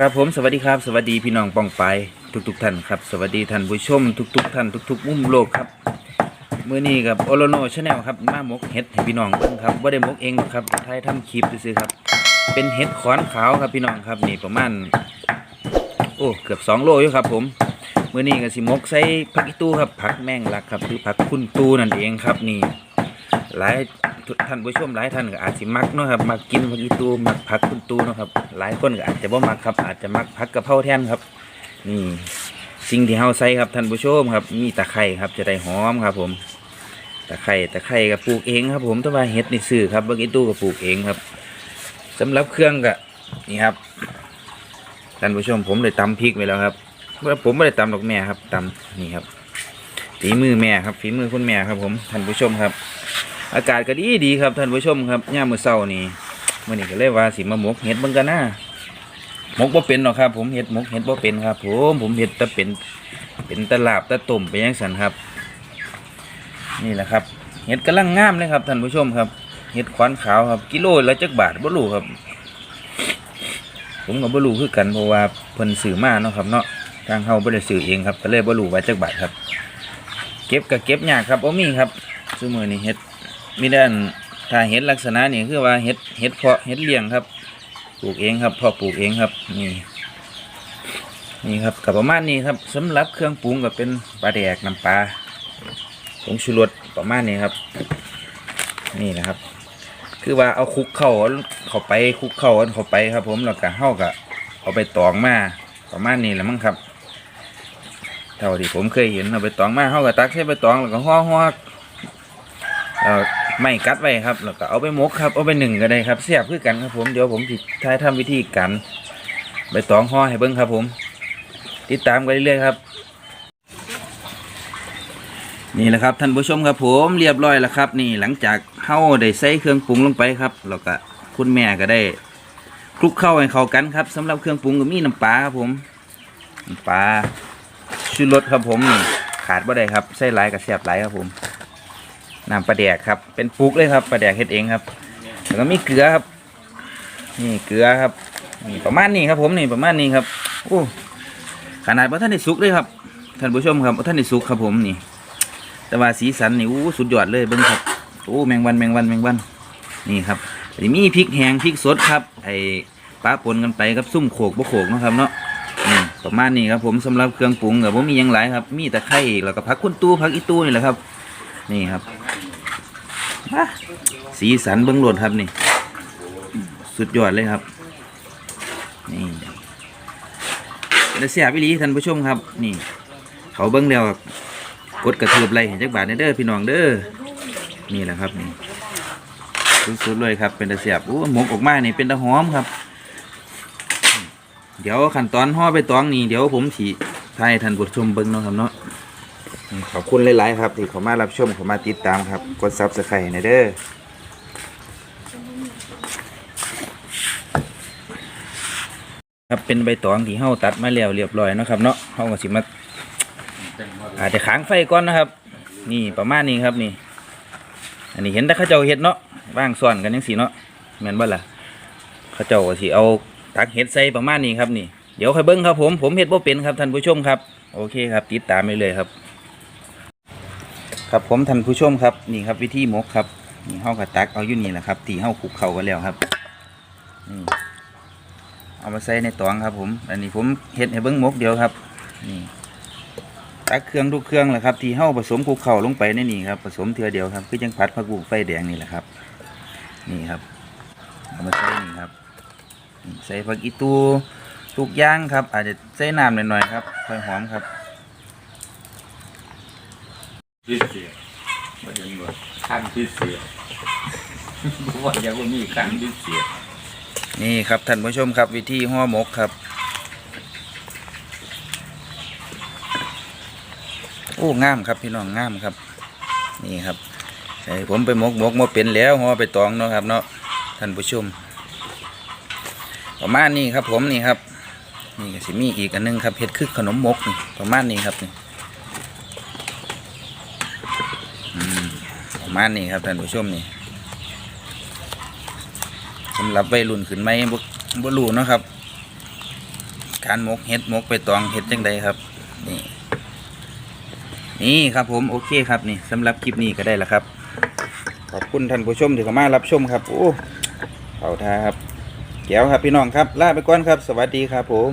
ครับผมสวัสดีครับ สวัสดีพี่น้องปองไปทุกๆท่านครับ สวัสดีท่านผู้ชมทุกๆท่านทุกๆมุมโลกครับมื้อนี้กับโอโลโนชาแนลครับมาหมกเห็ดให้พี่น้องเบิ่งครับบ่ได้หมกเองหรอกครับไทยทำคลิปซื่อครับ เป็นเห็ดขอนขาวครับพี่น้องครับนี่ประมาณโอ้เกือบ2โลอยู่ครับ ผมมื้อนี้ก็สิมกใส่ผักอีตู้ครับผักแมงลักครับหรือผักคุณตูนั่นเองครับนี่ หลายท่านผู้ชมหลายท่านก็อาจสิมักเนาะครับมักกินผักอีตูมักผักคุณตูเนาะครับ หลายคนก็อาจจะบ่มักครับ อาจจะมักผักกะเพราแทนครับ นี่สิ่งที่เฮาใส่ครับท่านผู้ชมครับ มีตะไคร้ครับจะได้หอมครับ ผมตะไคร้ตะไคร้ก็ปลูกเองครับ ผมแต่ว่าเฮ็ดนี่ซื้อครับผักอีตูก็ปลูกเองครับสำหรับเครื่องก็นี่ครับท่านผู้ชมผมได้ตำพริกไว้แล้วครับว่าผมไม่ได้ตำดอกแม่ครับตำนี่ครับฝีมือแม่ครับฝีมือคุณแม่ครับ ผมท่านผู้ชมครับ อากาศก็ดีดีครับท่านผู้ชมครับย่ามมือเช้านี่มื้อนี้ก็เลยว่าสิมาหมกเห็ดเบิ่งกันนะหมกบ่เป็นหรอกครับ ผมเห็ดมกเห็ดบ่เป็นครับ ผมผมเห็ดแต่เป็นเป็นตะลาบตะตุ่มไปยังสันครับ นี่แหละครับเห็ดกำลังงามเลยครับท่านผู้ชมครับเห็ดขวานขาวครับ กิโลละจักบาทบ่รู้ครับ ผมก็บ่รู้คือกันเพราะว่าเพิ่นซื้อมาเนาะครับเนาะทางเฮาบ่ได้ซื้อเองครับก็เลยบ่รู้ว่าจักบาทครับ เก็บก็เก็บยากครับบ่มีครับซุมื้อนี้เห็ด มีด้านถ้าเห็ดลักษณะนี่คือว่าเห็ดเห็ดเพาะเห็ดเลี้ยงครับ ปลูกเองครับพาะปลูกเองครับนี่นี่ครับกับประมาณนี้ครับสำหรับเครื่องปรุงก็เป็นปลาแดกน้ำปลาผงชูรสประมาณนี้ครับ นี่นะครับ คือว่าเอาคุกเข้าเข้าไปคุกเข้าเข้าไปครับ ผมแล้วก็เฮาก็เอาไปตองมาประมาณนี้แหละมั้งครับเท่าที่ผมเคยเห็นเอาไปตองมาเฮาก็ตักใส่ไปตองแล้วก็ห่อห่อเอ่อ ไม่กัดไว้ครับแล้วก็เอาไปมกครับเอาไปหนึ่งก็ได้ครับเสียบคือกันครับผมเดี๋ยวผมสิท้ายทำวิธีกันใบตองห่อให้เบิ้งครับ ผม ติดตามกันเรื่อยๆครับ นี่แหละครับท่านผู้ชมครับ ผมเรียบร้อยแล้วครับ นี่หลังจากเข้าได้ใส่เครื่องปรุงลงไปครับแล้วก็คุณแม่ก็ได้คลุกเข้าให้เข้ากันครับสำหรับเครื่องปรุงก็มีน้ำปลาครับผมน้ำปลาชูรสครับผมนี่ขาดบ่ได้ครับใส่หลายกับแซ่บหลายครับผม น้ำปลาแดกครับ เป็นปลูกเลยครับปลาแดกเฮ็ดเองครับ แล้วก็มีเกลือครับ นี่เกลือครับนี่ประมาณนี้ครับ ผมนี่ประมาณนี้ครับโอ้ขนาดว่าท่านได้สุกเลยครับท่านผู้ชมครับท่านได้สุกครับผมนี่ แต่ว่าสีสันนี่อู้สุดยอดเลยเบิ้งครับโอ้แมงวันแมงวันแมงวันนี่ครับนี่มีพริกแห้งพริกสดครับ ไอ้ปลาปนกันไปครับซุ่มโขกบ่โขกนะครับเนาะนี่ประมาณนี้ครับผมสำหรับเครื่องปรุงกับผมมียังหลายครับ มีตะไคร้แล้วก็ผักคุณตู้ผักอีตู้นี่แหละครับ นี่ครับอะสีสันเบิ้งโหลดครับนี่ สุดยอดเลยครับ นี่แล้วเสียบิลีท่านผู้ชมครับ นี่ เขาเบิ้งแล้วกดกระเทือบไรเห็นจักบาทเด้อพี่น้องเด้อนี่แหละครับนี่สุดๆเลยครับ เป็นตะเสียบอู้หมกออกมานี่เป็นตะหอมครับ เดี๋ยวขั้นตอนห่อไปตองนี่เดี๋ยวผมถีไทยท่านผู้ชมเบิ้งเนาะครับเนาะ ขอบคุณหลาย ๆ ครับ ที่เขามารับชมเขามาติดตามครับ กดซับสไครต์ในเด้อครับเป็นใบตองที่เฮาตัดมาแล้วเรียบร้อยนะครับเนาะเฮาก็สิมาอาจจะค้างไฟก่อนนะครับ นี่ประมาณนี้ครับนี่ อันนี้เห็นแต่เขาเจ้าเห็ดเนาะว่างซ่อนกันยังสีเนาะแม่นบ่ล่ะเขาเจ้าก็สิเอาตักเห็ดใส่ประมาณนี้ครับนี่เดี๋ยวค่อยเบิ้งครับผมผมเห็ดบ่เป็นครับท่านผู้ชมครับ โอเคครับ ติดตามไปเลยครับ ครับผมท่านผู้ชมครับนี่ครับวิธีหมกครับนี่เฮากระตักเอาอยู่นี่แหละครับที่เฮาคลุกเข้ากันแล้วครับนี่เอามาใส่ในตองครับ ผม อันนี้ผมเฮ็ดให้เบิ้งหมกเดียวครับนี่ตักเครื่องทุกเครื่องแหละครับที่เฮาผสมคลุกเข้าลงไปในนี่ครับผสมเทือเดียวครับคือจังผัดผักบุ้งไฟแดงนี่แหละครับ นี่ครับเอามาใส่นี่ครับใส่ผักอีตูทุกย่างครับ อาจจะใส่น้ำหน่อยๆครับค่อยหอมครับ พิเศษไม่เห็นว่าขั้นพิเศษว่าอย่างว่ามีขั้นพิเศษนี่ครับท่านผู้ชมครับวิธีห่อหมกครับ โอ้งามครับพี่น้องงามครับ นี่ครับไอผมไปหมกหมกมาเป็นแล้วห่อไปตองเนาะครับเนาะท่านผู้ชมประมาณนี้ครับผมนี่ครับนี่ก็สิมีอีกอันหนึงครับเฮ็ดคือขนมมกนี่ประมาณนี้ครับนี่อืมประ มานี้ครับท่านผู้ชมนี่สำหรับวัยรุ่นขึ้นไหมบ่บ่รู้เนาะครับ การมกเห็ดมกไปตองเห็ดจังใดครับ นี่ นี่ครับผมโอเคครับนี่สำหรับคลิปนี้ก็ได้ล้วครับ ขอบคุณท่านผู้ชมที่เข้ามารับชมครับโอ้เป่าท่าครับแก้วครับพี่น้องครับลาไปก่อนครับ สวัสดีครับผม